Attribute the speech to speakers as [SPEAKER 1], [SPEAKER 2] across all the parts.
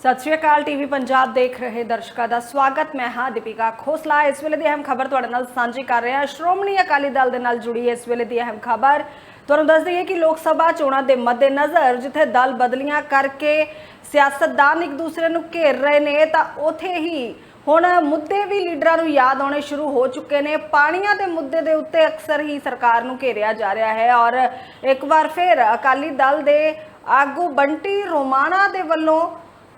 [SPEAKER 1] ਸਤਿ ਸ਼੍ਰੀ ਅਕਾਲ ਟੀਵੀ ਪੰਜਾਬ ਦੇਖ ਰਹੇ ਦਰਸ਼ਕਾਂ ਦਾ ਸਵਾਗਤ। ਮੈਂ ਹਾਂ ਦੀਪਿਕਾ ਖੋਸਲਾ। ਇਸ ਵੇਲੇ ਦੀ ਅਹਿਮ ਖਬਰ ਤੁਹਾਡੇ ਨਾਲ ਸਾਂਝੀ ਕਰ ਰਹੇ। ਹਾਂ ਸ਼੍ਰੋਮਣੀ ਅਕਾਲੀ ਦਲ ਦੇ ਨਾਲ ਜੁੜੀ ਇਸ ਵੇਲੇ ਦੀ ਅਹਿਮ ਖਬਰ। ਤੁਹਾਨੂੰ ਦੱਸ ਦਈਏ ਕਿ ਲੋਕ ਸਭਾ ਚੋਣਾਂ ਦੇ ਮੱਦੇਨਜ਼ਰ ਜਿੱਥੇ ਦਲ ਬਦਲੀਆਂ ਕਰਕੇ ਸਿਆਸਤਦਾਨ ਇੱਕ ਦੂਸਰੇ ਨੂੰ ਘੇਰ ਰਹੇ ਨੇ, ਤਾਂ ਉਥੇ ਹੀ ਹੁਣ ਮੁੱਦੇ ਵੀ ਲੀਡਰਾਂ ਨੂੰ ਯਾਦ ਆਉਣੇ ਸ਼ੁਰੂ ਹੋ ਚੁੱਕੇ ਨੇ। ਪਾਣੀਆਂ ਦੇ ਮੁੱਦੇ ਦੇ ਉੱਤੇ ਅਕਸਰ ਹੀ ਸਰਕਾਰ ਨੂੰ ਘੇਰਿਆ ਜਾ ਰਿਹਾ ਹੈ ਔਰ ਇੱਕ ਵਾਰ ਫਿਰ ਅਕਾਲੀ ਦਲ ਦੇ ਆਗੂ ਬੰਟੀ ਰੋਮਾਣਾ ਦੇ ਵੱਲੋਂ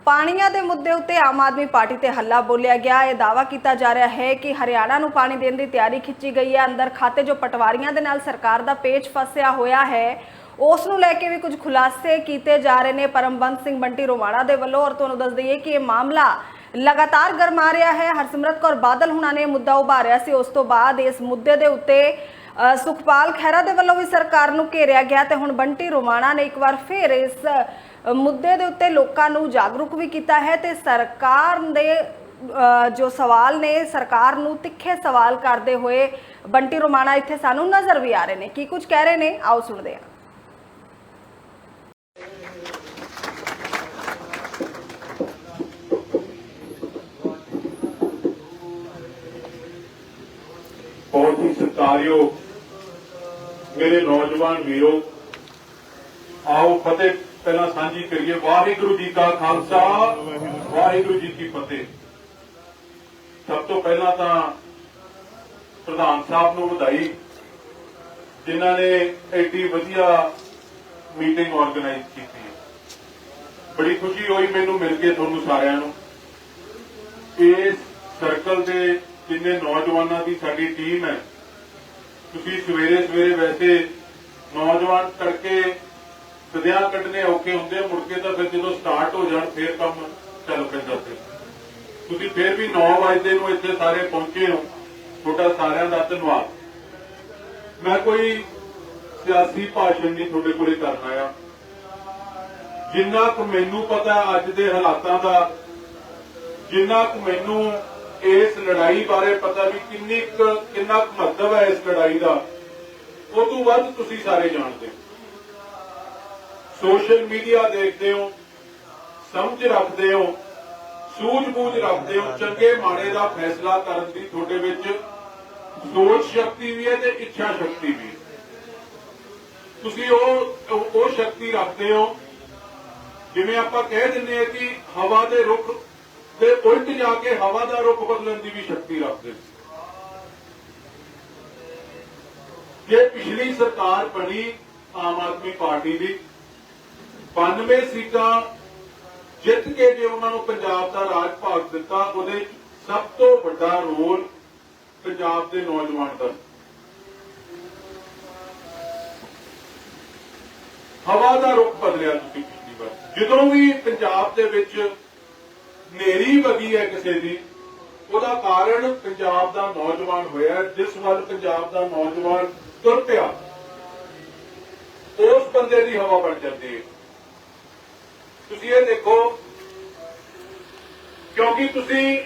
[SPEAKER 1] ਪਾਣੀਆਂ ਦੇ ਮੁੱਦੇ ਉੱਤੇ ਆਮ ਆਦਮੀ ਪਾਰਟੀ ਤੇ ਹੱਲਾ ਬੋਲਿਆ ਗਿਆ। ਇਹ ਦਾਵਾ ਕੀਤਾ ਜਾ ਰਿਹਾ ਹੈ ਕਿ ਹਰਿਆਣਾ ਨੂੰ ਪਾਣੀ ਦੇਣ ਦੀ ਤਿਆਰੀ ਖਿੱਚੀ ਗਈ ਹੈ। ਅੰਦਰ ਖਾਤੇ ਜੋ ਪਟਵਾਰੀਆਂ ਦੇ ਨਾਲ ਸਰਕਾਰ ਦਾ ਪੇਚ ਫਸਿਆ ਹੋਇਆ ਹੈ, ਉਸ ਨੂੰ ਲੈ ਕੇ ਵੀ ਕੁਝ ਖੁਲਾਸੇ ਕੀਤੇ ਜਾ ਰਹੇ ਨੇ। ਪਰਮਬੰਦ ਸਿੰਘ ਬੰਟੀ ਰੋਮਾਣਾ ਦੇ ਵੱਲੋਂ ਔਰ ਤੁਹਾਨੂੰ ਦੱਸ ਦਈਏ ਕਿ ਇਹ ਮਾਮਲਾ ਲਗਾਤਾਰ ਗਰਮਾ ਰਿਹਾ ਹੈ। ਹਰਸਿਮਰਤ ਕੌਰ ਬਾਦਲ ਹੁਣਾਂ ਨੇ ਮੁੱਦਾ ਉਭਾਰਿਆ ਸੀ। ਉਸ ਤੋਂ ਬਾਅਦ ਇਸ ਮੁੱਦੇ ਦੇ ਉੱਤੇ ਸੁਖਪਾਲ ਖਹਿਰਾ ਦੇ ਵੱਲੋਂ ਵੀ ਸਰਕਾਰ ਨੂੰ ਘੇਰਿਆ ਗਿਆ ਤੇ ਹੁਣ ਬੰਟੀ ਰੋਮਾਣਾ ਨੇ ਇੱਕ ਵਾਰ ਫਿਰ ਇਸ ਮੁੱਦੇ ਦੇ ਉੱਤੇ ਲੋਕਾਂ ਨੂੰ ਜਾਗਰੂਕ ਵੀ ਕੀਤਾ ਹੈ ਤੇ ਸਰਕਾਰ ਦੇ ਅ, ਜੋ ਸਵਾਲ ਨੇ ਸਰਕਾਰ ਨੂੰ ਤਿੱਖੇ ਸਵਾਲ ਕਰਦੇ ਹੋਏ ਬੰਟੀ ਰੋਮਾਣਾ ਇੱਥੇ ਸਾਨੂੰ ਨਜ਼ਰ ਵੀ ਆ ਰਹੇ ਨੇ। ਕੀ ਕੁਝ ਕਹਿ ਰਹੇ ਨੇ? ਆਓ ਸੁਣਦੇ ਹਾਂ।
[SPEAKER 2] ਬਹੁਤ ਹੀ ਸਤਿਕਾਰਯੋਗ ਮੇਰੇ ਨੌਜਵਾਨ ਵੀਰੋ, ਆਓ ਫਤਿਹ। ਪਹਿਲਾਂ ਸਾਂਝੀ ਕਰੀਏ, ਵਾਹਿਗੁਰੂ ਜੀ ਕਾ ਖਾਲਸਾ, ਵਾਹਿਗੁਰੂ ਜੀ ਕੀ ਫਤਿਹ। ਸਭ ਤੋਂ ਪਹਿਲਾਂ ਤਾਂ ਪ੍ਰਧਾਨ ਸਾਹਿਬ ਨੂੰ ਵਧਾਈ, ਜਿਨ੍ਹਾਂ ਨੇ ਐਡੀ ਵਧੀਆ ਮੀਟਿੰਗ ਆਰਗੇਨਾਈਜ਼ ਕੀਤੀ ਬੜੀ ਖੁਸ਼ੀ ਹੋਈ ਮੈਨੂੰ ਮਿਲ ਕੇ ਤੁਹਾਨੂੰ ਸਾਰਿਆਂ ਨੂੰ। ਇਸ ਸਰਕਲ ਦੇ ਜਿੰਨੇ ਨੌਜਵਾਨਾਂ ਦੀ ਸਾਡੀ ਟੀਮ ਹੈ ਤੁਸੀਂ ਸਵੇਰੇ ਸਵੇਰੇ ਵੈਸੇ ਨੌਜਵਾਨ ਤੜਕੇ ਸਦਿਆਂ ਕੱਢਨੇ ਔਖੇ ਹੁੰਦੇ ਆ, ਮੁੜ ਕੇ ਤਾਂ ਫਿਰ ਜਦੋਂ ਸਟਾਰਟ ਹੋ ਜਾਣ ਫਿਰ ਕੰਮ ਚੱਲ ਪੈਂਦਾ ਫਿਰ। ਤੁਸੀਂ ਫਿਰ ਵੀ 9 ਵਜੇ ਨੂੰ ਇੱਥੇ ਸਾਰੇ ਪਹੁੰਚੇ ਹੋ। ਤੁਹਾਡਾ ਸਾਰਿਆਂ ਦਾ ਧੰਨਵਾਦ। ਮੈਂ ਕੋਈ ਸਿਆਸੀ ਭਾਸ਼ਣ ਨਹੀਂ ਤੁਹਾਡੇ ਕੋਲੇ ਕਰਨਾ ਆ ਜਿੰਨਾ ਕੁ ਮੈਨੂੰ ਪਤਾ ਅੱਜ ਦੇ ਹਾਲਾਤਾਂ ਦਾ ਜਿੰਨਾ ਕੁ ਮੈਨੂੰ ਇਸ ਲੜਾਈ ਬਾਰੇ ਪਤਾ ਵੀ ਕਿੰਨੀ ਕਿੰਨਾ ਕੁ ਮਹੱਤਵ ਹੈ ਇਸ ਲੜਾਈ ਦਾ। ਉਹ ਤੋਂ ਵੱਧ ਤੁਸੀਂ ਸਾਰੇ ਜਾਣਦੇ ਹੋ। ਸੋਸ਼ਲ ਮੀਡੀਆ ਦੇਖਦੇ ਹੋ, ਸਮਝ ਰੱਖਦੇ ਹੋ, ਸੂਝ-ਬੂਝ ਰੱਖਦੇ ਹੋ, ਚੰਗੇ ਮਾੜੇ ਦਾ ਫੈਸਲਾ ਕਰਨ ਦੀ ਤੁਹਾਡੇ ਵਿੱਚ ਸੋਚ ਸ਼ਕਤੀ ਵੀ ਹੈ ਤੇ ਇੱਛਾ ਸ਼ਕਤੀ ਵੀ ਤੁਸੀਂ ਉਹ ਉਹ ਸ਼ਕਤੀ ਰੱਖਦੇ ਹੋ, ਜਿਵੇਂ ਆਪਾਂ ਕਹਿ ਦਿੰਦੇ ਆ ਕਿ ਹਵਾ ਦੇ ਰੁੱਖ ਤੇ ਉਲਟ ਜਾ ਕੇ ਹਵਾ ਦਾ ਰੁਖ ਬਦਲਣ ਦੀ ਵੀ ਸ਼ਕਤੀ ਰੱਖਦੇ ਨੇ। ਜੇ ਪਿਛਲੀ ਸਰਕਾਰ ਬਣੀ ਆਮ ਆਦਮੀ ਪਾਰਟੀ ਦੀ 92 ਸੀਟਾਂ ਜਿੱਤ ਕੇ ਜੇ ਉਹਨਾਂ ਨੂੰ ਪੰਜਾਬ ਦਾ ਰਾਜ ਭਾਗ ਦਿੱਤਾ, ਉਹਦੇ ਸਭ ਤੋਂ ਵੱਡਾ ਰੋਲ ਪੰਜਾਬ ਦੇ ਨੌਜਵਾਨ ਦਾ। ਹਵਾ ਦਾ ਰੁਖ ਬਦਲਿਆ ਤੁਸੀਂ ਪਿਛਲੀ ਵਾਰ। ਜਦੋਂ ਵੀ ਪੰਜਾਬ ਦੇ ਵਿੱਚ ਮੇਰੀ ਵਗੀ ਹੈ ਕਿਸੇ ਦੀ, ਉਹਦਾ ਕਾਰਨ ਪੰਜਾਬ ਦਾ ਨੌਜਵਾਨ ਹੋਇਆ, ਜਿਸ ਵੱਲ ਪੰਜਾਬ ਦਾ ਨੌਜਵਾਨ ਤੁਰ ਪਿਆ ਉਸ ਬੰਦੇ ਦੀ ਹਵਾ ਬਣ ਜਾਂਦੀ ਹੈ। ਤੁਸੀਂ ਇਹ ਦੇਖੋ, ਕਿਉਂਕਿ ਤੁਸੀਂ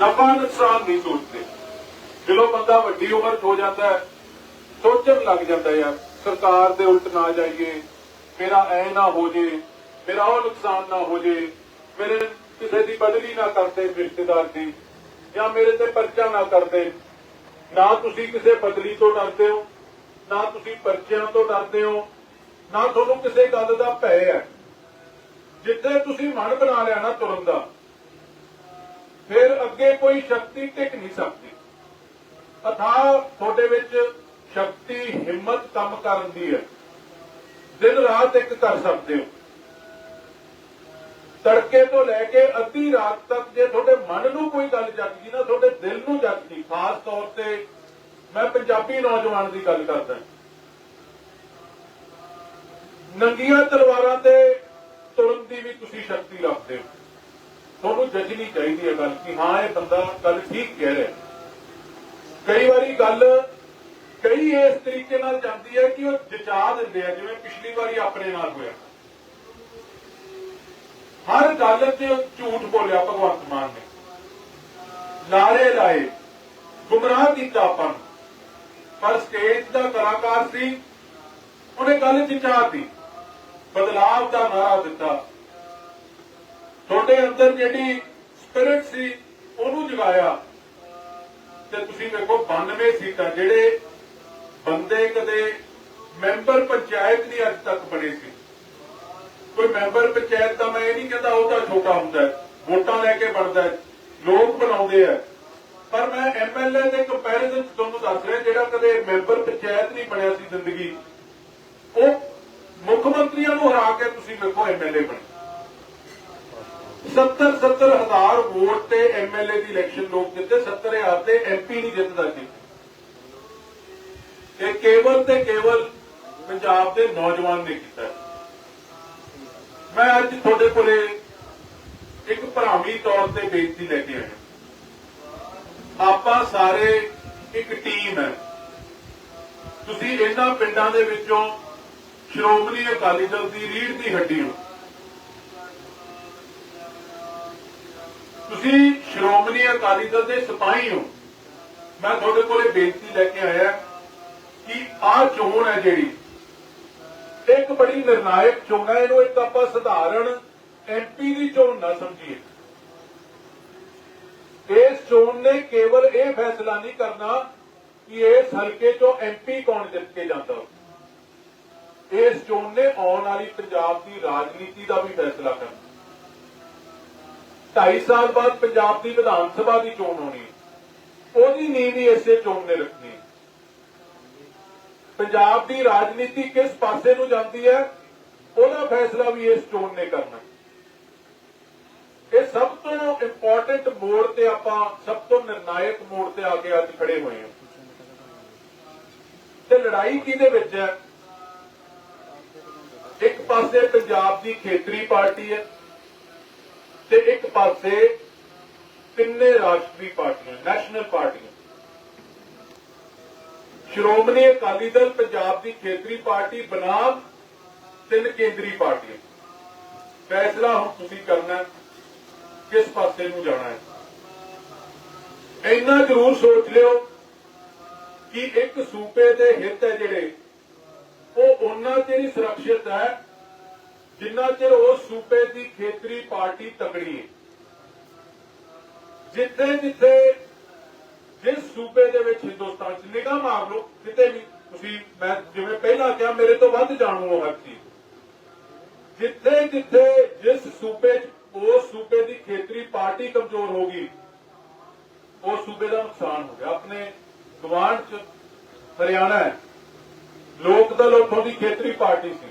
[SPEAKER 2] ਨਫਾ ਨੁਕਸਾਨ ਨਹੀਂ ਸੋਚਦੇ। ਜਦੋਂ ਬੰਦਾ ਵੱਡੀ ਉਮਰ 'ਚ ਹੋ ਜਾਂਦਾ ਹੈ, ਸੋਚਣ ਲੱਗ ਜਾਂਦਾ ਯਾਰ, ਸਰਕਾਰ ਦੇ ਉਲਟ ਨਾ ਜਾਈਏ, ਮੇਰਾ ਐ ਨਾ ਹੋ ਜੇ, ਮੇਰਾ ਉਹ ਨੁਕਸਾਨ ਨਾ ਹੋ ਜੇ ਮੇਰੇ ਕਿਸੇ ਦੀ ਬਦਲੀ ਨਾ ਕਰਦੇ ਰਿਸ਼ਤੇਦਾਰ ਦੀ, ਜਾਂ ਮੇਰੇ ਤੇ ਪਰਚਾ ਨਾ ਕਰਦੇ। ਨਾ ਤੁਸੀਂ ਕਿਸੇ ਬਦਲੀ ਤੋਂ ਡਰਦੇ ਹੋ, ਨਾ ਤੁਸੀਂ ਪਰਚਿਆਂ ਤੋਂ ਡਰਦੇ ਹੋ, ਨਾ ਤੁਹਾਨੂੰ ਕਿਸੇ ਗੱਲ ਦਾ ਭੈ ਹੈ। ਜਿੱਥੇ ਤੁਸੀਂ ਮਨ ਬਣਾ ਲਿਆ ਨਾ ਤੁਰਨ ਦਾ, ਫਿਰ ਅੱਗੇ ਕੋਈ ਸ਼ਕਤੀ ਟਿਕ ਨਹੀਂ ਸਕਦੀ। ਅਥਾ ਤੁਹਾਡੇ ਵਿੱਚ ਸ਼ਕਤੀ, ਹਿੰਮਤ ਕੰਮ ਕਰਨ ਦੀ ਹੈ। ਦਿਨ ਰਾਤ ਇੱਕ ਕਰ ਸਕਦੇ ਹੋ। ਤੜਕੇ ਤੋਂ ਲੈ ਕੇ ਅੱਧੀ ਰਾਤ ਤੱਕ ਜੇ ਤੁਹਾਡੇ ਮਨ ਨੂੰ ਕੋਈ ਗੱਲ ਜੱਜਦੀ ਨਾ, ਤੁਹਾਡੇ ਦਿਲ ਨੂੰ ਜੱਜਦੀ ਖਾਸ ਤੌਰ ਤੇ ਮੈਂ ਪੰਜਾਬੀ ਨੌਜਵਾਨ ਦੀ ਗੱਲ ਕਰਦਾ ਨੰਗੀਆਂ ਤਲਵਾਰਾਂ ਤੇ ਤੁਰਨ ਦੀ ਵੀ ਤੁਸੀਂ ਸ਼ਕਤੀ ਰੱਖਦੇ ਹੋ। ਤੁਹਾਨੂੰ ਜੱਜਣੀ ਚਾਹੀਦੀ ਹੈ ਗੱਲ ਕਿ ਹਾਂ, ਇਹ ਬੰਦਾ ਗੱਲ ਠੀਕ ਕਹਿ ਰਿਹਾ। ਕਈ ਵਾਰੀ ਗੱਲ ਕਈ ਇਸ ਤਰੀਕੇ ਨਾਲ ਜਾਂਦੀ ਹੈ ਕਿ ਉਹ ਜਚਾ ਦਿੰਦੇ ਆ, ਜਿਵੇਂ ਪਿਛਲੀ ਵਾਰੀ ਆਪਣੇ ਨਾਲ ਹੋਇਆ। ਹਰ ਗੱਲ 'ਚ ਝੂਠ ਬੋਲਿਆ ਭਗਵੰਤ ਮਾਨ ਨੇ। ਲਾਰੇ ਲਾਏ, ਗੁੰਮਰਾਹ ਕੀਤਾ ਆਪਾਂ ਨੂੰ। ਪਰ ਸਟੇਜ ਦਾ ਕਲਾਕਾਰ ਸੀ, ਉਹਨੇ ਗੱਲ ਚ ਚਾਹਤੀ ਬਦਲਾਵ ਦਾ ਨਾਰਾ ਦਿੱਤਾ। ਤੁਹਾਡੇ ਅੰਦਰ ਜਿਹੜੀ ਸਪਿਰਿਟ ਸੀ, ਉਹਨੂੰ ਜਗਾਇਆ। ਤੇ ਤੁਸੀਂ ਵੇਖੋ 92 ਸੀਟਾਂ, ਜਿਹੜੇ ਬੰਦੇ ਕਦੇ ਮੈਂਬਰ ਪੰਚਾਇਤ ਨਹੀਂ ਅੱਜ ਤੱਕ ਬਣੇ ਸੀ। ਕੋਈ ਮੈਂਬਰ ਪੰਚਾਇਤ ਤਾਂ ਮੈਂ ਇਹ ਨਹੀਂ ਕਹਿੰਦਾ ਉਹ ਤਾਂ ਛੋਟਾ ਹੁੰਦਾ ਹੈ, ਵੋਟਾਂ ਲੈ ਕੇ ਬਣਦਾ ਹੈ, ਲੋਕ ਬਣਾਉਂਦੇ ਆ ਪਰ ਮੈਂ ਐਮਐਲਏ ਦੇ ਕੰਪੈਰੀਜ਼ਨ ਚ ਤੁਹਾਨੂੰ ਦੱਸ ਰਿਹਾ, ਜਿਹੜਾ ਕਦੇ ਮੈਂਬਰ ਪੰਚਾਇਤ ਨਹੀਂ ਬਣਿਆ ਸੀ ਜ਼ਿੰਦਗੀ, ਉਹ ਮੁੱਖ ਮੰਤਰੀਆਂ ਨੂੰ ਹਰਾ ਕੇ ਤੁਸੀਂ ਵੇਖੋ ਐਮਐਲਏ ਬਣੇ। 70 70 ਹਜ਼ਾਰ ਵੋਟ ਤੇ ਐਮਐਲਏ ਦੀ ਇਲੈਕਸ਼ਨ ਲੋਕ ਜਿੱਤੇ 70 ਹਜ਼ਾਰ ਤੇ ਐਮਪੀ ਨਹੀਂ ਜਿੱਤਦਾ ਸੀ। ਇਹ ਕੇਵਲ ਤੇ ਕੇਵਲ ਪੰਜਾਬ ਦੇ ਨੌਜਵਾਨ ਨੇ ਕੀਤਾ। ਮੈਂ ਅੱਜ ਤੁਹਾਡੇ ਕੋਲੇ ਇੱਕ ਭਰਾਵੀ ਤੌਰ ਤੇ ਬੇਨਤੀ ਲੈ ਕੇ ਆਇਆ। ਆਪਾਂ ਸਾਰੇ ਇੱਕ ਟੀਮ ਹੈ। ਤੁਸੀਂ ਇਹਨਾਂ ਪਿੰਡਾਂ ਦੇ ਵਿੱਚੋਂ ਸ਼੍ਰੋਮਣੀ ਅਕਾਲੀ ਦਲ ਦੀ ਰੀੜ ਦੀ ਹੱਡੀ ਹੋ। ਤੁਸੀਂ ਸ਼੍ਰੋਮਣੀ ਅਕਾਲੀ ਦਲ ਦੇ ਸਿਪਾਹੀ ਹੋ। ਮੈਂ ਤੁਹਾਡੇ ਕੋਲੇ ਬੇਨਤੀ ਲੈ ਕੇ ਆਇਆ ਕਿ ਆਹ ਚੋਣ ਹੈ ਜਿਹੜੀ ਇਹ ਇੱਕ ਬੜੀ ਨਿਰਣਾਇਕ ਚੋਣ ਹੈ, ਇਹਨੂੰ ਇੱਕ ਆਪਾਂ ਸਧਾਰਨ ਐਮਪੀ ਦੀ ਚੋਣ ਨਾ ਸਮਝੀਏ। ਇਸ ਚੋਣ ਨੇ ਕੇਵਲ ਇਹ ਫੈਸਲਾ ਨਹੀਂ ਕਰਨਾ ਕਿ ਇਸ ਹਲਕੇ ਚੋਂ ਐਮਪੀ ਕੌਣ ਜਿੱਤ ਕੇ ਜਾਂਦਾ ਇਸ ਚੋਣ ਨੇ ਆਉਣ ਵਾਲੀ ਪੰਜਾਬ ਦੀ ਰਾਜਨੀਤੀ ਦਾ ਵੀ ਫੈਸਲਾ ਕਰਨਾ। 2.5 ਸਾਲ ਬਾਅਦ ਪੰਜਾਬ ਦੀ ਵਿਧਾਨ ਸਭਾ ਦੀ ਚੋਣ ਹੋਣੀ ਉਹਦੀ ਨੀਂਹ ਵੀ ਇਸੇ ਚੋਣ ਨੇ ਰੱਖਣੀ ਪੰਜਾਬ ਦੀ ਰਾਜਨੀਤੀ ਕਿਸ ਪਾਸੇ ਨੂੰ ਜਾਂਦੀ ਹੈ, ਉਹਦਾ ਫੈਸਲਾ ਵੀ ਇਸ ਚੋਣ ਨੇ ਕਰਨਾ। ਇਹ ਸਭ ਤੋਂ ਇੰਪੋਰਟੈਂਟ ਮੋੜ ਤੇ ਆਪਾਂ, ਸਭ ਤੋਂ ਨਿਰਣਾਇਕ ਮੋੜ ਤੇ ਆ ਕੇ ਅੱਜ ਖੜੇ ਹੋਏ ਹਾਂ। ਤੇ ਲੜਾਈ ਕਿਹਦੇ ਵਿੱਚ ਹੈ? ਇੱਕ ਪਾਸੇ ਪੰਜਾਬ ਦੀ ਖੇਤਰੀ ਪਾਰਟੀ ਹੈ ਤੇ ਇੱਕ ਪਾਸੇ ਤਿੰਨੇ ਰਾਸ਼ਟਰੀ ਪਾਰਟੀਆਂ ਨੈਸ਼ਨਲ ਪਾਰਟੀਆਂ। ਸ਼੍ਰੋਮਣੀ ਅਕਾਲੀ ਦਲ ਪੰਜਾਬ ਦੀ ਖੇਤਰੀ ਪਾਰਟੀ ਬਨਾਮ ਤਿੰਨ ਕੇਂਦਰੀ ਪਾਰਟੀਆਂ। ਫੈਸਲਾ ਹੁਣ ਤੁਸੀਂ ਕਰਨਾ ਕਿਸ ਪਾਸੇ ਨੂੰ ਜਾਣਾ ਹੈ। ਇੰਨਾ ਜ਼ਰੂਰ ਸੋਚ ਲਿਓ ਕਿ ਇੱਕ ਸੂਬੇ ਦੇ ਹਿੱਤ ਹੈ ਜਿਹੜੇ, ਉਹ ਉਹਨਾਂ ਚਿਰ ਹੀ ਸੁਰੱਖਿਅਤ ਹੈ, ਜਿੰਨਾ ਚਿਰ ਉਸ ਸੂਬੇ ਦੀ ਖੇਤਰੀ ਪਾਰਟੀ ਤਕੜੀ ਹੈ। ਜਿੱਥੇ ਜਿੱਥੇ ਜਿਸ ਸੂਬੇ ਦੇ ਵਿੱਚ ਹਿੰਦੁਸਤਾਨ ਚ ਨਿਗਾਹ ਮਾਰ ਲਓ, ਕਿਤੇ ਵੀ ਤੁਸੀਂ, ਮੈਂ ਜਿਵੇਂ ਪਹਿਲਾਂ ਕਿਹਾ, ਮੇਰੇ ਤੋਂ ਵੱਧ ਜਾਣੂ ਹਰ ਚੀਜ਼। ਜਿੱਥੇ ਜਿੱਥੇ ਜਿਸ ਸੂਬੇ ਚ ਉਸ ਸੂਬੇ ਦੀ ਖੇਤਰੀ ਪਾਰਟੀ ਕਮਜ਼ੋਰ ਹੋ ਗਈ, ਉਸ ਸੂਬੇ ਦਾ ਨੁਕਸਾਨ ਹੋ ਗਿਆ। ਆਪਣੇ ਗਵਾਂਢ ਚ ਹਰਿਆਣਾ ਹੈ, ਲੋਕ ਦਲ ਉੱਥੋਂ ਦੀ ਖੇਤਰੀ ਪਾਰਟੀ ਸੀ।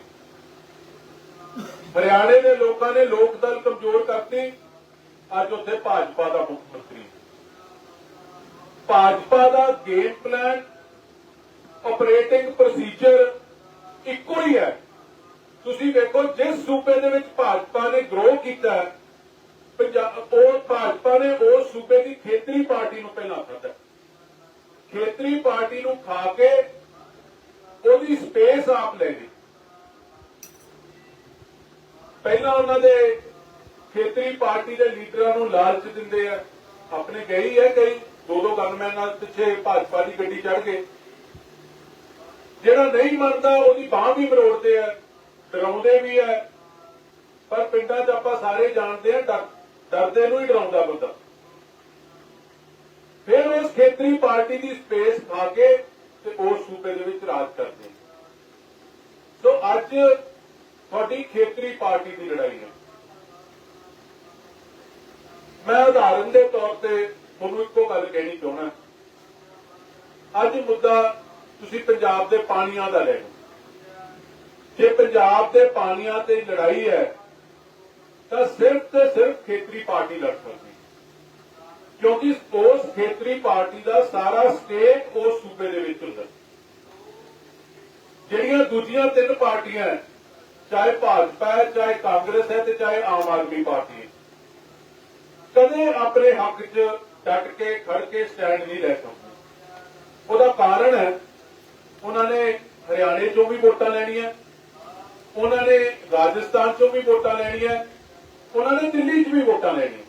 [SPEAKER 2] ਹਰਿਆਣੇ ਦੇ ਲੋਕਾਂ ਨੇ ਲੋਕ ਦਲ ਕਮਜ਼ੋਰ ਕਰਤੀ, ਅੱਜ ਉੱਥੇ ਭਾਜਪਾ ਦਾ ਮੁੱਖ ਮੰਤਰੀ। ਭਾਜਪਾ ਦਾ ਗੇਮ ਪਲਾਨ ਆਪਰੇਟਿੰਗ ਪ੍ਰੋਸੀਜਰ ਇੱਕੋ ਹੀ ਹੈ। ਤੁਸੀਂ ਵੇਖੋ ਜਿਸ ਸੂਬੇ ਦੇ ਵਿੱਚ ਭਾਜਪਾ ਨੇ ਗਰੋ ਕੀਤਾ ਪੰਜਾਬ ਉਹ ਭਾਜਪਾ ਨੇ ਉਸ ਸੂਬੇ ਦੀ ਖੇਤਰੀ ਪਾਰਟੀ ਨੂੰ ਪਹਿਲਾਂ ਖਾਧਾ ਖੇਤਰੀ ਪਾਰਟੀ ਨੂੰ ਖਾ ਕੇ ਉਹਦੀ ਸਪੇਸ ਆਪ ਲੈ ਲਈ। ਪਹਿਲਾਂ ਉਹਨਾਂ ਦੇ ਖੇਤਰੀ ਪਾਰਟੀ ਦੇ ਲੀਡਰਾਂ ਨੂੰ ਲਾਲਚ ਦਿੰਦੇ ਆ। ਆਪਣੇ ਗਈ ਹੈ ਕਈ। ਦੋ ਦੋ ਗਨਮੈਨ ਨਾਲ ਪਿੱਛੇ ਭਾਜਪਾ ਦੀ ਗੱਡੀ ਚੜ ਕੇ ਜਿਹੜਾ ਨਹੀਂ ਮੰਨਦਾ, ਉਹਦੀ ਬਾਹ ਵੀ ਮਰੋੜਦੇ ਆ, ਡਰਾਉਂਦੇ ਵੀ ਆ। ਪਰ ਪਿੰਡਾਂ 'ਚ ਆਪਾਂ ਸਾਰੇ ਜਾਣਦੇ ਆ ਡਰਦੇ ਨੂੰ ਹੀ ਡਰਾਉਂਦਾ ਬੰਦਾ। ਫਿਰ ਉਸ ਖੇਤਰੀ ਪਾਰਟੀ ਦੀ ਸਪੇਸ ਖਾ ਕੇ ਤੇ ਉਸ ਸੂਬੇ ਦੇ ਵਿੱਚ ਰਾਜ ਕਰਦੇ ਸੋ ਅੱਜ ਤੁਹਾਡੀ ਖੇਤਰੀ ਪਾਰਟੀ ਦੀ ਲੜਾਈ ਹੈ ਮੈਂ ਉਦਾਹਰਨ ਦੇ ਤੌਰ ਤੇ ਤੁਹਾਨੂੰ ਇੱਕੋ ਗੱਲ ਕਹਿਣੀ ਚਾਹੁੰਦਾ ਅੱਜ ਮੁੱਦਾ ਤੁਸੀਂ ਪੰਜਾਬ ਦੇ ਪਾਣੀਆਂ ਦਾ ਲੈ ਲਓ। ਜੇ ਪੰਜਾਬ ਦੇ ਪਾਣੀਆਂ ਤੇ ਲੜਾਈ ਹੈ, ਤਾਂ ਸਿਰਫ ਤੇ ਸਿਰਫ ਖੇਤਰੀ ਪਾਰਟੀ ਲੜ ਸਕਦੀ ਹੈ। ਕਿਉਂਕਿ ਉਸ ਖੇਤਰੀ ਪਾਰਟੀ ਦਾ ਸਾਰਾ ਸਟੇਟ ਉਸ ਸੂਬੇ ਦੇ ਵਿੱਚ ਹੁੰਦਾ ਜਿਹੜੀਆਂ ਦੂਜੀਆਂ ਤਿੰਨ ਪਾਰਟੀਆਂ ਚਾਹੇ ਭਾਜਪਾ ਹੈ, ਚਾਹੇ ਕਾਂਗਰਸ ਹੈ ਤੇ ਚਾਹੇ ਆਮ ਆਦਮੀ ਪਾਰਟੀ ਹੈ, ਕਦੇ ਆਪਣੇ ਹੱਕ 'ਚ ਡਟ ਕੇ, ਖੜ ਕੇ ਸਟੈਂਡ ਨਹੀਂ ਲੈ ਸਕਦੇ। ਉਹਦਾ ਕਾਰਨ ਹੈ, ਉਹਨਾਂ ਨੇ ਹਰਿਆਣੇ 'ਚੋਂ ਵੀ ਵੋਟਾਂ ਲੈਣੀਆਂ, ਉਹਨਾਂ ਨੇ ਰਾਜਸਥਾਨ 'ਚੋਂ ਵੀ ਵੋਟਾਂ ਲੈਣੀਆਂ, ਉਹਨਾਂ ਨੇ ਦਿੱਲੀ 'ਚ ਵੀ ਵੋਟਾਂ ਲੈਣੀਆਂ।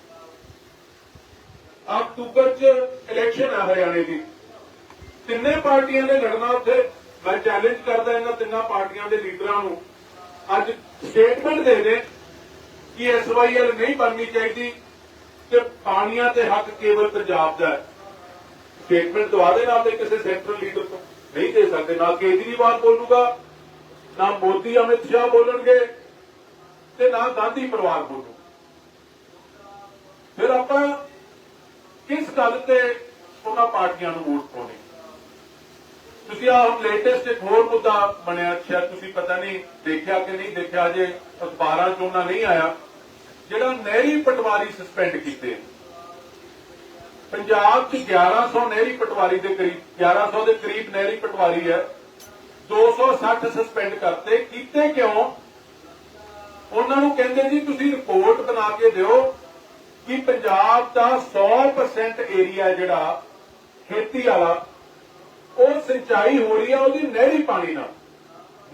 [SPEAKER 2] ਅਕਤੂਬਰ 'ਚ ਇਲੈਕਸ਼ਨ ਹੈ ਹਰਿਆਣੇ ਦੀ। ਤਿੰਨੇ ਪਾਰਟੀਆਂ ਨੇ ਲੜਨਾ ਉੱਥੇ, ਮੈਂ ਚੈਲੰਜ ਕਰਦਾ ਇਹਨਾਂ ਤਿੰਨਾਂ ਪਾਰਟੀਆਂ ਦੇ ਲੀਡਰਾਂ ਨੂੰ। ਅੱਜ ਸਟੇਟਮੈਂਟ ਦੇ ਦੇ ਕਿ ਐਸਵਾਈਐਲ ਨਹੀਂ ਬਣਨੀ ਚਾਹੀਦੀ ਤੇ ਪਾਣੀਆਂ ਤੇ ਹੱਕ ਕੇਵਲ ਪੰਜਾਬ ਦਾ ਹੈ। ਸਟੇਟਮੈਂਟ ਦਵਾ ਦੇ ਨਾਲ ਤੇ ਕਿਸੇ ਸੈਂਟਰਲ ਲੀਡਰ ਤੋਂ ਨਹੀਂ ਦੇ ਸਕਦੇ। ਨਾ ਕੇਜਰੀਵਾਲ ਬੋਲੂਗਾ, ਨਾ ਮੋਦੀ, ਅਮਿਤ ਸ਼ਾਹ ਬੋਲਣਗੇ ਤੇ ਨਾ ਗਾਂਧੀ ਪਰਿਵਾਰ ਬੋਲੂ ਫਿਰ ਆਪਾਂ ਕਿਸ ਗੱਲ ਤੇ ਉਹਨਾਂ ਪਾਰਟੀਆਂ ਨੂੰ ਵੋਟ ਪਾਉਣੀ? ਤੁਸੀਂ ਆਹ ਲੇਟੈਸਟ ਇੱਕ ਹੋਰ ਮੁੱਦਾ ਬਣਿਆ ਸ਼ਾਇਦ ਤੁਸੀਂ ਪਤਾ ਨਹੀਂ ਦੇਖਿਆ ਕਿ ਨਹੀਂ ਦੇਖਿਆ ਜੇ ਅਖਬਾਰਾਂ 'ਚ ਉਹਨਾਂ ਨਹੀਂ ਆਇਆ। ਜਿਹੜਾ ਨਹਿਰੀ ਪਟਵਾਰੀ ਸਸਪੈਂਡ ਕੀਤੇ ਪੰਜਾਬ 'ਚ 1100 ਨਹਿਰੀ ਪਟਵਾਰੀ ਦੇ ਕਰੀਬ 1100 ਦੇ ਕਰੀਬ ਨਹਿਰੀ ਪਟਵਾਰੀ ਹੈ। 260 ਸਸਪੈਂਡ ਕਰਤੇ। ਕੀਤੇ ਕਿਉਂ? ਉਹਨਾਂ ਨੂੰ ਕਹਿੰਦੇ ਜੀ, ਤੁਸੀਂ ਰਿਪੋਰਟ ਬਣਾ ਕੇ ਦਿਓ ਕਿ ਪੰਜਾਬ ਦਾ 100% ਏਰੀਆ ਜਿਹੜਾ ਖੇਤੀ ਵਾਲਾ, ਉਹ ਸਿੰਚਾਈ ਹੋ ਰਹੀ ਹੈ ਉਹਦੀ ਨਹਿਰੀ ਪਾਣੀ ਨਾਲ।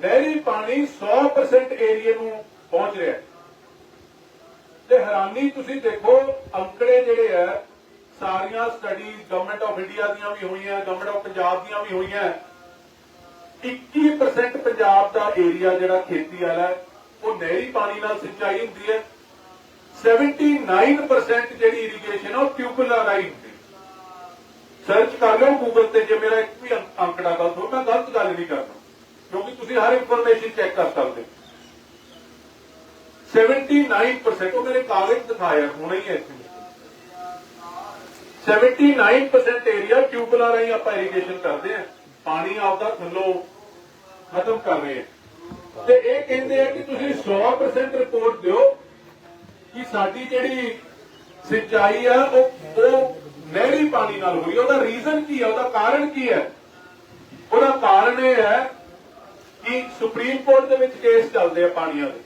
[SPEAKER 2] ਨਹਿਰੀ ਪਾਣੀ 100% ਏਰੀਏ ਨੂੰ ਪਹੁੰਚ ਰਿਹਾ ਤੇ ਹੈਰਾਨੀ ਤੁਸੀਂ ਦੇਖੋ, ਅੰਕੜੇ ਜਿਹੜੇ ਆ, ਸਾਰੀਆਂ ਸਟੱਡੀਜ਼ ਗਵਰਨਮੈਂਟ ਆਫ ਇੰਡੀਆ ਦੀਆਂ ਵੀ ਹੋਈਆਂ ਗਵਰਨਮੈਂਟ ਆਫ ਪੰਜਾਬ ਦੀਆਂ ਵੀ ਹੋਈਆਂ। 21% ਪੰਜਾਬ ਦਾ ਏਰੀਆ ਜਿਹੜਾ ਖੇਤੀ ਵਾਲਾ ਉਹ ਨਹਿਰੀ ਪਾਣੀ ਨਾਲ ਸਿੰਚਾਈ ਹੁੰਦੀ ਹੈ। 79% ਜਿਹੜੀ ਇਰੀਗੇਸ਼ਨ ਉਹ ਟਿਊਬਵੈਲ ਰਾਹੀਂ ਹੁੰਦੀ ਸਰਚ ਕਰ ਲਓ ਗੂਗਲ ਤੇ, ਜੇ ਮੇਰਾ ਇੱਕ ਵੀ ਅੰਕੜਾ ਗਲਤ ਹੋ, ਮੈਂ ਗਲਤ ਗੱਲ ਨਹੀਂ ਕਰਦਾ। ਕਿਉਂਕਿ ਤੁਸੀਂ ਹਰ ਇਨਫੋਰਮੇਸ਼ਨ ਚੈੱਕ ਕਰ ਸਕਦੇ ਹੋ। 79% ਉਹ ਮੇਰੇ ਕਾਗਜ਼ ਦਿਖਾਇਆ ਹੁਣੇ ਹੀ ਹੈ ਇੱਥੇ 79% ਏਰੀਆ ਟਿਊਬਵੈਲਾਂ ਰਾਹੀਂ ਆਪਾਂ ਇਰੀਗੇਸ਼ਨ ਕਰਦੇ ਆ ਪਾਣੀ ਆਪਦਾ ਥੱਲੋਂ ਖਤਮ ਕਰ ਰਹੇ ਆ ਤੇ ਇਹ ਕਹਿੰਦੇ ਆ ਕਿ ਤੁਸੀਂ 100% ਰਿਪੋਰਟ ਦਿਓ ਕਿ ਸਾਡੀ ਜਿਹੜੀ ਸਿੰਚਾਈ ਆ, ਉਹ ਉਹ ਨਹਿਰੀ ਪਾਣੀ ਨਾਲ ਹੋਈ ਉਹਦਾ ਰੀਜ਼ਨ ਕੀ ਹੈ ਉਹਦਾ ਕਾਰਨ ਕੀ ਹੈ? ਉਹਦਾ ਕਾਰਨ ਇਹ ਹੈ ਕਿ ਸੁਪਰੀਮ ਕੋਰਟ ਦੇ ਵਿੱਚ ਕੇਸ ਚੱਲਦੇ ਆ ਪਾਣੀਆਂ ਦੇ।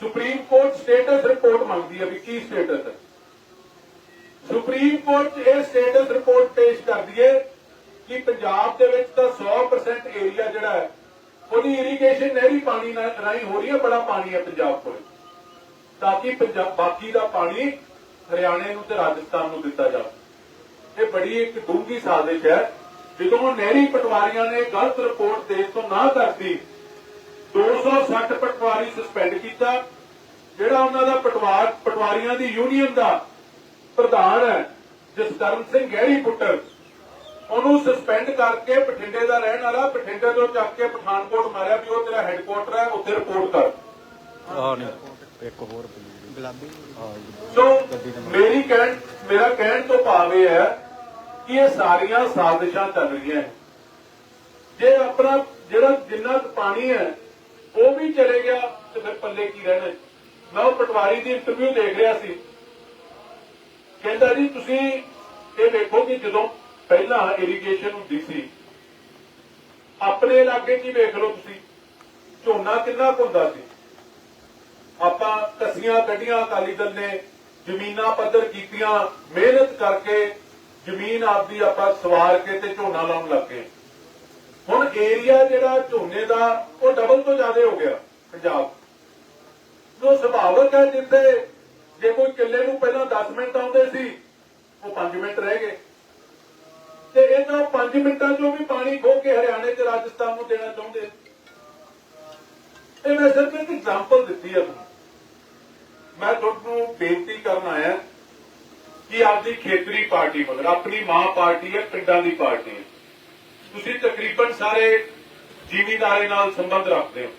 [SPEAKER 2] ਸੁਪਰੀਮ ਕੋਰਟ ਸਟੇਟਸ ਰਿਪੋਰਟ ਮੰਗਦੀ ਹੈ ਵੀ ਕੀ ਸਟੇਟਸ ਹੈ। ਸੁਪਰੀਮ ਕੋਰਟ ਇਹ ਸਟੇਟਸ ਰਿਪੋਰਟ ਪੇਸ਼ ਕਰਦੀ ਹੈ ਕਿ ਪੰਜਾਬ ਦੇ ਵਿੱਚ ਤਾਂ 100% ਏਰੀਆ ਜਿਹੜਾ ਹੈ, ਉਹਦੀ ਇਰੀਗੇਸ਼ਨ ਨਹਿਰੀ ਪਾਣੀ ਨਾਲ ਰਾਹੀਂ ਹੋ ਰਹੀ ਹੈ, ਬੜਾ ਪਾਣੀ ਹੈ ਪੰਜਾਬ ਕੋਲ। ਤਾਂ ਕਿ ਪੰਜਾਬ ਬਾਕੀ ਦਾ ਪਾਣੀ ਹਰਿਆਣੇ ਨੂੰ ਤੇ ਰਾਜਸਥਾਨ ਨੂੰ ਦਿੱਤਾ ਜਾਵੇ। ਇਹ ਬੜੀ ਇੱਕ ਡੂੰਘੀ ਸਾਜ਼ਿਸ਼ ਹੈ। ਜਦੋਂ ਨਹਿਰੀ ਪਟਵਾਰੀਆਂ ਨੇ ਗਲਤ ਰਿਪੋਰਟ ਦੇਣ ਤੋਂ ਨਾ ਕਰਦੀ 260 ਪਟਵਾਰੀ ਸਸਪੈਂਡ ਕੀਤਾ ਜਿਹੜਾ ਉਹਨਾਂ ਦਾ ਪਟਵਾਰ ਪਟਵਾਰੀਆਂ ਦੀ ਯੂਨੀਅਨ ਦਾ ਪ੍ਰਧਾਨ ਹੈ ਜਸਕਰਨ ਸਿੰਘ ਗਹਿਰੀ ਪੁੱਟਰ ਉਹਨੂੰ ਸਸਪੈਂਡ ਕਰਕੇ ਬਠਿੰਡੇ ਦਾ ਰਹਿਣ ਵਾਲਾ ਬਠਿੰਡੇ ਤੋਂ ਚੱਕ ਕੇ ਪਠਾਨਕੋਟ ਮਾਰਿਆ ਵੀ ਉਹ ਤੇਰਾ ਹੈੱਡਕੁਆਟਰ ਹੈ ਉੱਥੇ ਰਿਪੋਰਟ ਕਰ
[SPEAKER 3] ਆ ਨਹੀਂ ਇੱਕ ਹੋਰ ਗੁਲਾਬੀ ਹਾਂ
[SPEAKER 2] ਸੋ ਮੇਰੀ ਕਹਿਣ ਮੇਰਾ ਕਹਿਣ ਤੋਂ ਭਾਵ ਇਹ ਹੈ ਕਿ ਇਹ ਸਾਰੀਆਂ ਸਾਜ਼ਿਸ਼ਾਂ ਚੱਲ ਰਹੀਆਂ। ਜੇ ਆਪਣਾ ਜਿਹੜਾ ਜਿੰਨਾ ਪਾਣੀ ਹੈ ਉਹ ਵੀ ਚਲੇ ਗਿਆ ਤੇ ਫਿਰ ਪੱਲੇ ਕੀ ਰਹਿਣਾ? ਮੈਂ ਉਹ ਪਟਵਾਰੀ ਦੀ ਇੰਟਰਵਿਊ ਦੇਖ ਰਿਹਾ ਸੀ। ਕਹਿੰਦਾ ਜੀ, ਤੁਸੀਂ ਇਹ ਵੇਖੋ ਕਿ ਜਦੋਂ ਪਹਿਲਾਂ ਇਰੀਗੇਸ਼ਨ ਹੁੰਦੀ ਸੀ, ਆਪਣੇ ਇਲਾਕੇ 'ਚ ਹੀ ਵੇਖ ਲਓ ਤੁਸੀਂ? ਝੋਨਾ ਕਿੰਨਾ ਕੁ ਹੁੰਦਾ ਸੀ? ਆਪਾਂ ਕਸੀਆਂ ਕੱਢੀਆਂ, ਅਕਾਲੀ ਦਲ ਨੇ ਜ਼ਮੀਨਾਂ ਪੱਧਰ ਕੀਤੀਆਂ, ਮਿਹਨਤ ਕਰਕੇ ਜ਼ਮੀਨ ਆਪਦੀ ਆਪਾਂ ਸਵਾਰ ਕੇ ਤੇ ਝੋਨਾ ਲਾਉਣ ਲੱਗੇ ਹੁਣ ਏਰੀਆ ਜਿਹੜਾ ਝੋਨੇ ਦਾ, ਉਹ ਡਬਲ ਤੋਂ ਜ਼ਿਆਦਾ ਹੋ ਗਿਆ ਪੰਜਾਬ। ਜੋ ਸੁਭਾਵਕ ਹੈ ਜਿੱਥੇ ਜੇ ਕੋਈ ਕਿੱਲੇ ਨੂੰ ਪਹਿਲਾਂ 10 ਮਿੰਟ ਆਉਂਦੇ ਸੀ, ਉਹ 5 ਮਿੰਟ ਰਹਿ ਗਏ। ਤੇ ਇਹਨਾਂ 5 ਮਿੰਟਾਂ ਚੋਂ ਵੀ ਪਾਣੀ ਖੋ ਕੇ ਹਰਿਆਣੇ ਤੇ ਰਾਜਸਥਾਨ ਨੂੰ ਦੇਣਾ ਚਾਹੁੰਦੇ ਇਹ ਮੈਂ ਸਿਰਫ ਇੱਕ ਐਗਜ਼ਾਮਪਲ ਦਿੱਤੀ ਹੈ ਤੁਹਾਨੂੰ। ਮੈਂ ਤੁਹਾਨੂੰ ਬੇਨਤੀ ਕਰਨ ਆਇਆ ਕਿ ਆਪਦੀ ਖੇਤਰੀ ਪਾਰਟੀ ਮਗਰ ਆਪਣੀ ਮਾਂ ਪਾਰਟੀ ਹੈ, ਪਿੰਡਾਂ ਦੀ ਪਾਰਟੀ ਹੈ। ਤੁਸੀਂ ਤਕਰੀਬਨ ਸਾਰੇ ਜ਼ਿਮੀਂਦਾਰੀ ਨਾਲ ਸੰਬੰਧ ਰੱਖਦੇ ਹੋ।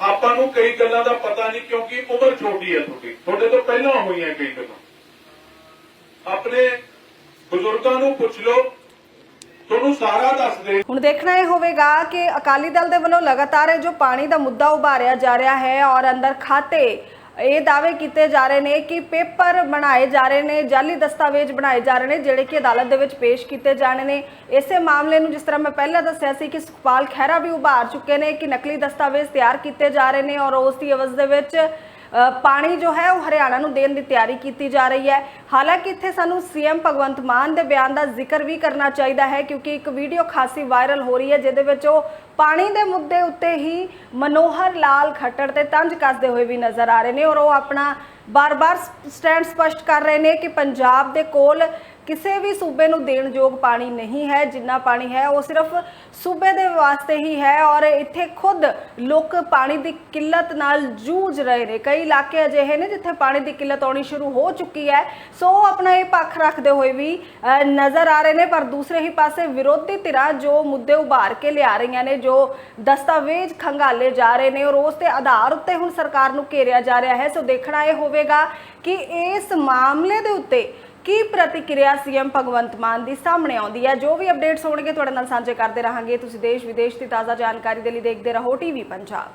[SPEAKER 2] ਆਪਾਂ ਨੂੰ ਕਈ ਗੱਲਾਂ ਦਾ ਪਤਾ ਨਹੀਂ ਕਿਉਂਕਿ ਉਮਰ ਛੋਟੀ ਹੈ ਤੁਹਾਡੀ। ਤੁਹਾਡੇ ਤੋਂ ਪਹਿਲਾਂ ਹੋਈਆਂ ਕਈ ਗੱਲਾਂ। ਆਪਣੇ ਬਜ਼ੁਰਗਾਂ ਨੂੰ ਪੁੱਛ ਲਓ, ਤੁਹਾਨੂੰ ਸਾਰਾ ਦੱਸ ਦੇ
[SPEAKER 1] ਹੁਣ ਦੇਖਣਾ ਇਹ ਹੋਵੇਗਾ ਕਿ ਅਕਾਲੀ ਦਲ ਦੇ ਵੱਲੋਂ ਲਗਾਤਾਰ ਜੋ ਪਾਣੀ ਦਾ ਮੁੱਦਾ ਉਭਾਰਿਆ ਜਾ ਰਿਹਾ ਹੈ ਔਰ ਅੰਦਰ ਖਾਤੇ ਇਹ ਦਾਅਵੇ ਕੀਤੇ ਜਾ ਰਹੇ ਨੇ ਕਿ ਪੇਪਰ ਬਣਾਏ ਜਾ ਰਹੇ ਨੇ ਜਾਲੀ ਦਸਤਾਵੇਜ਼ ਬਣਾਏ ਜਾ ਰਹੇ ਨੇ, ਜਿਹੜੇ ਕਿ ਅਦਾਲਤ ਦੇ ਵਿੱਚ ਪੇਸ਼ ਕੀਤੇ ਜਾਣੇ ਨੇ। ਇਸੇ ਮਾਮਲੇ ਨੂੰ ਜਿਸ ਤਰ੍ਹਾਂ ਮੈਂ ਪਹਿਲਾਂ ਦੱਸਿਆ ਸੀ ਕਿ ਸੁਖਪਾਲ ਖਹਿਰਾ ਵੀ ਉਭਾਰ ਚੁੱਕੇ ਨੇ ਕਿ ਨਕਲੀ ਦਸਤਾਵੇਜ਼ ਤਿਆਰ ਕੀਤੇ ਜਾ ਰਹੇ ਨੇ ਔਰ ਉਸ ਦੀ ਅਵਜ਼ ਦੇ ਵਿੱਚ ਪਾਣੀ ਜੋ ਹੈ ਉਹ ਹਰਿਆਣਾ ਨੂੰ ਦੇਣ ਦੀ ਤਿਆਰੀ ਕੀਤੀ ਜਾ ਰਹੀ ਹੈ। ਹਾਲਾਂਕਿ ਇੱਥੇ ਸਾਨੂੰ ਸੀਐਮ ਭਗਵੰਤ ਮਾਨ ਦੇ ਬਿਆਨ ਦਾ ਜ਼ਿਕਰ ਵੀ ਕਰਨਾ ਚਾਹੀਦਾ ਹੈ, ਕਿਉਂਕਿ ਇੱਕ ਵੀਡੀਓ ਖਾਸੀ ਵਾਇਰਲ ਹੋ ਰਹੀ ਹੈ, ਜਿਹਦੇ ਵਿੱਚ ਉਹ ਪਾਣੀ ਦੇ ਮੁੱਦੇ ਉੱਤੇ ਹੀ ਮਨੋਹਰ ਲਾਲ ਖੱਟੜ ਤੇ ਤੰਜ ਕੱਸਦੇ ਹੋਏ ਵੀ ਨਜ਼ਰ ਆ ਰਹੇ ਨੇ ਔਰ ਉਹ ਆਪਣਾ ਬਾਰ-ਬਾਰ ਸਟੈਂਡ ਸਪਸ਼ਟ ਕਰ ਰਹੇ ਨੇ ਕਿ ਪੰਜਾਬ ਦੇ ਕੋਲ ਕਿਸੇ ਵੀ ਸੂਬੇ ਨੂੰ ਦੇਣ ਯੋਗ ਪਾਣੀ ਨਹੀਂ ਹੈ, ਜਿੰਨਾ ਪਾਣੀ ਹੈ ਉਹ ਸਿਰਫ ਸੂਬੇ ਦੇ ਵਾਸਤੇ ਹੀ ਹੈ ਔਰ ਇੱਥੇ ਖੁਦ ਲੋਕ ਪਾਣੀ ਦੀ ਕਿੱਲਤ ਨਾਲ ਜੂਝ ਰਹੇ ਨੇ। ਕਈ ਇਲਾਕੇ ਅਜਿਹੇ ਨੇ ਜਿੱਥੇ ਪਾਣੀ ਦੀ ਕਿੱਲਤ ਆਉਣੀ ਸ਼ੁਰੂ ਹੋ ਚੁੱਕੀ ਹੈ। ਸੋ ਆਪਣਾ ਇਹ ਪੱਖ ਰੱਖਦੇ ਹੋਏ ਵੀ ਨਜ਼ਰ ਆ ਰਹੇ ਨੇ, ਪਰ ਦੂਸਰੇ ਹੀ ਪਾਸੇ ਵਿਰੋਧੀ ਧਿਰਾਂ ਜੋ ਮੁੱਦੇ ਉਭਾਰ ਕੇ ਲਿਆ ਰਹੀਆਂ ਨੇ, ਜੋ ਦਸਤਾਵੇਜ਼ ਖੰਗਾਲੇ ਜਾ ਰਹੇ ਨੇ ਔਰ ਉਸ ਦੇ ਆਧਾਰ ਉੱਤੇ ਹੁਣ ਸਰਕਾਰ ਨੂੰ ਘੇਰਿਆ ਜਾ ਰਿਹਾ ਹੈ। ਸੋ ਦੇਖਣਾ ਇਹ ਹੋਵੇਗਾ ਕਿ ਇਸ ਮਾਮਲੇ ਦੇ ਉੱਤੇ ਕੀ ਪ੍ਰਤੀਕਿਰਿਆ ਸੀਐਮ ਭਗਵੰਤ ਮਾਨ ਦੀ ਸਾਹਮਣੇ ਆਉਂਦੀ ਹੈ? ਜੋ ਵੀ ਅਪਡੇਟਸ ਹੋਣਗੇ, ਤੁਹਾਡੇ ਨਾਲ ਸਾਂਝੇ ਕਰਦੇ ਰਹਾਂਗੇ। ਤੁਸੀਂ ਦੇਸ਼ ਵਿਦੇਸ਼ ਦੀ ਤਾਜ਼ਾ ਜਾਣਕਾਰੀ ਦੇ ਲਈ ਦੇਖਦੇ ਰਹੋ ਟੀਵੀ ਪੰਜਾਬ।